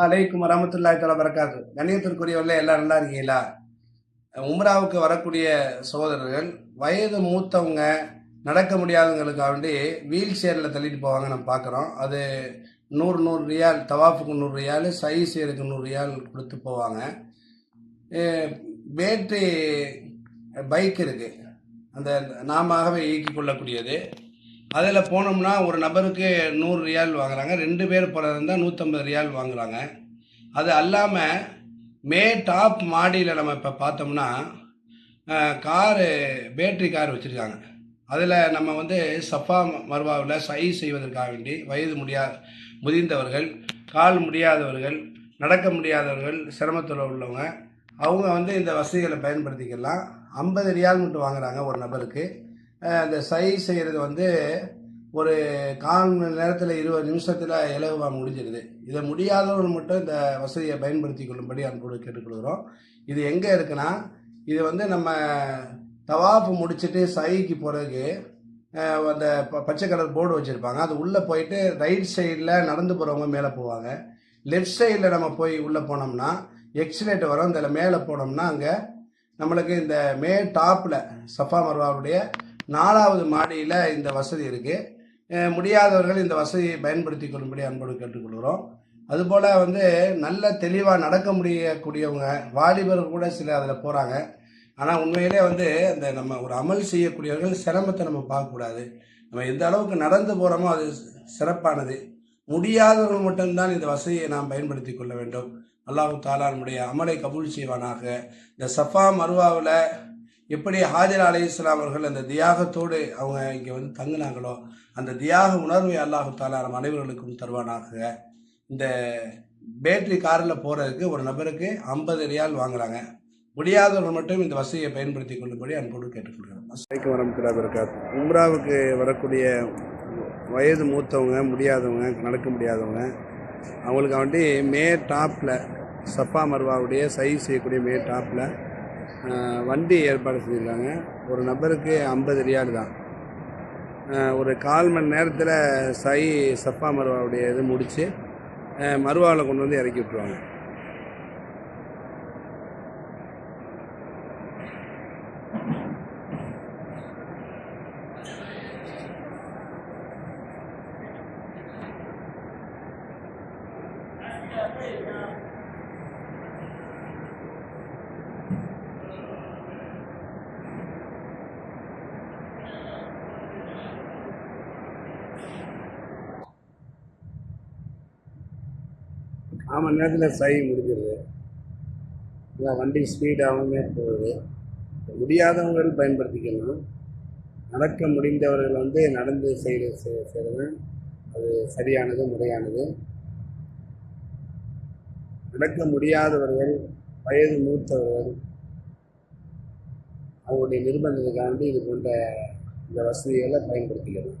அலைக்கும் வரமத்துல்லாய் தலா வரக்காத்து கண்ணியத்திற்குரியவர்களே எல்லாம் நல்லா இருக்கீங்களா? உம்ராவுக்கு வரக்கூடிய சோதரர்கள் வயது மூத்தவங்க நடக்க முடியாதவங்களுக்காக வேண்டி வீல் சேரில் தள்ளிட்டு போவாங்க நம்ம பார்க்குறோம் அது நூறு நூறு ரியால் தவாஃபுக்கு நூறு ரியால் சை சேருக்கு நூறு ரியால் கொடுத்து போவாங்க. பேட்டரி பைக் இருக்குது அந்த நாமவே இயக்கி கொள்ளக்கூடியது. அதில் போனோம்னா ஒரு நபருக்கு நூறு ரியால் வாங்குறாங்க. ரெண்டு பேர் போகிறதா இருந்தால் நூற்றம்பது ரியால் வாங்குறாங்க. அது அல்லாமல் மே டாப் மாடியில் நம்ம இப்போ பார்த்தோம்னா காரு பேட்ரி கார் வச்சுருக்காங்க. அதில் நம்ம வந்து சஃபா மர்வாவில் சை செய்வதற்காக வேண்டி வயது முடியா முதிர்ந்தவர்கள் கால் முடியாதவர்கள் நடக்க முடியாதவர்கள் சிரமத்தில் உள்ளவங்க அவங்க வந்து இந்த வசதிகளை பயன்படுத்திக்கலாம். ஐம்பது ரியால் மட்டும் வாங்குறாங்க ஒரு நபருக்கு. அந்த சை செய்கிறது வந்து ஒரு கால் மணி நேரத்தில் இருபது நிமிஷத்தில் இலகுவாக முடிஞ்சிருது. இதை முடியாதவர்கள் மட்டும் இந்த வசதியை பயன்படுத்தி கொள்ளும்படி அன்போடு கேட்டுக்கொள்கிறோம். இது எங்கே இருக்குன்னா இது வந்து நம்ம தவாஃபு முடிச்சுட்டு சைக்கு பிறகு அந்த ப- பச்சை கலர் போர்டு வச்சுருப்பாங்க. அது உள்ளே போயிட்டு ரைட் சைடில் நடந்து போகிறவங்க மேலே போவாங்க. லெஃப்ட் சைடில் நம்ம போய் உள்ளே போனோம்னா எக்ஸிலேட் வரும். இதில் மேலே போனோம்னா அங்கே நம்மளுக்கு இந்த மே டாப்பில் சஃபா மர்வாவுடைய நாலாவது மாடியில் இந்த வசதி இருக்குது முடியாதவர்கள் இந்த வசதியை பயன்படுத்தி கொள்ளும்படி அன்போடு கேட்டுக்கொள்கிறோம். அதுபோல் வந்து நல்ல தெளிவாக நடக்க முடியக்கூடியவங்க வாலிபர்கள் கூட சில அதில் போகிறாங்க ஆனால் உண்மையிலே வந்து அந்த நம்ம ஒரு அமல் செய்யக்கூடியவர்கள் சிரமத்தை நம்ம பார்க்கக்கூடாது. நம்ம எந்த அளவுக்கு நடந்து போகிறோமோ அது சிறப்பானது. முடியாதவர்கள் மட்டும்தான் இந்த வசதியை நாம் பயன்படுத்தி கொள்ள வேண்டும். அல்லாஹு தாலா நம்முடைய அமலை கபூல் செய்வானாக. இந்த சஃபா மருவாவில் எப்படி ஹாஜர் அலி இஸ்லாம் அவர்கள் அந்த தியாகத்தோடு அவங்க இங்கே வந்து தங்கினாங்களோ அந்த தியாக உணர்வை அல்லாஹு தாலா நம் அனைவர்களுக்கும் தருவானாக. இந்த பேட்டரி காரில் போகிறதுக்கு ஒரு நபருக்கு ஐம்பது ரியால் வாங்குறாங்க. முடியாதவர்கள் மட்டும் இந்த வசதியை பயன்படுத்தி கொள்ளும்படி அன்போடு கேட்டுக்கொள்கிறோம். அஸ்ஸலாமு வரமத்துல்லாஹி வபரகாத்துஹு. உம்ராவுக்கு வரக்கூடிய வயது மூத்தவங்க முடியாதவங்க நடக்க முடியாதவங்க அவங்களுக்கு வேண்டி மே டாப்பில் சப்பா மர்வாவுடைய சைஸ் செய்யக்கூடிய மே டாப்பில் வண்டி ஏற்பாடு செஞ்சுருக்காங்க. ஒரு நபருக்கு ஐம்பது ரியால் தான். ஒரு கால் மணி நேரத்தில் சை சஃபா மருவாவுடைய இது முடித்து மருவாவில் கொண்டு வந்து இறக்கி விட்ருவாங்க ஆமாம் மணி நேரத்தில் சை முடிஞ்சிருது. இல்லை வண்டி ஸ்பீடாகவுமே போகுது. முடியாதவங்கள் பயன்படுத்திக்கணும் நடக்க முடிந்தவர்கள் வந்து நடந்து செய்கிற செய்கிறது அது சரியானது முறையானது. நடக்க முடியாதவர்கள் வயது மூத்தவர்கள் அவங்களுடைய நிர்பந்தத்துக்காண்டி இது போன்ற இந்த வசதிகளை பயன்படுத்திக்கலாம்.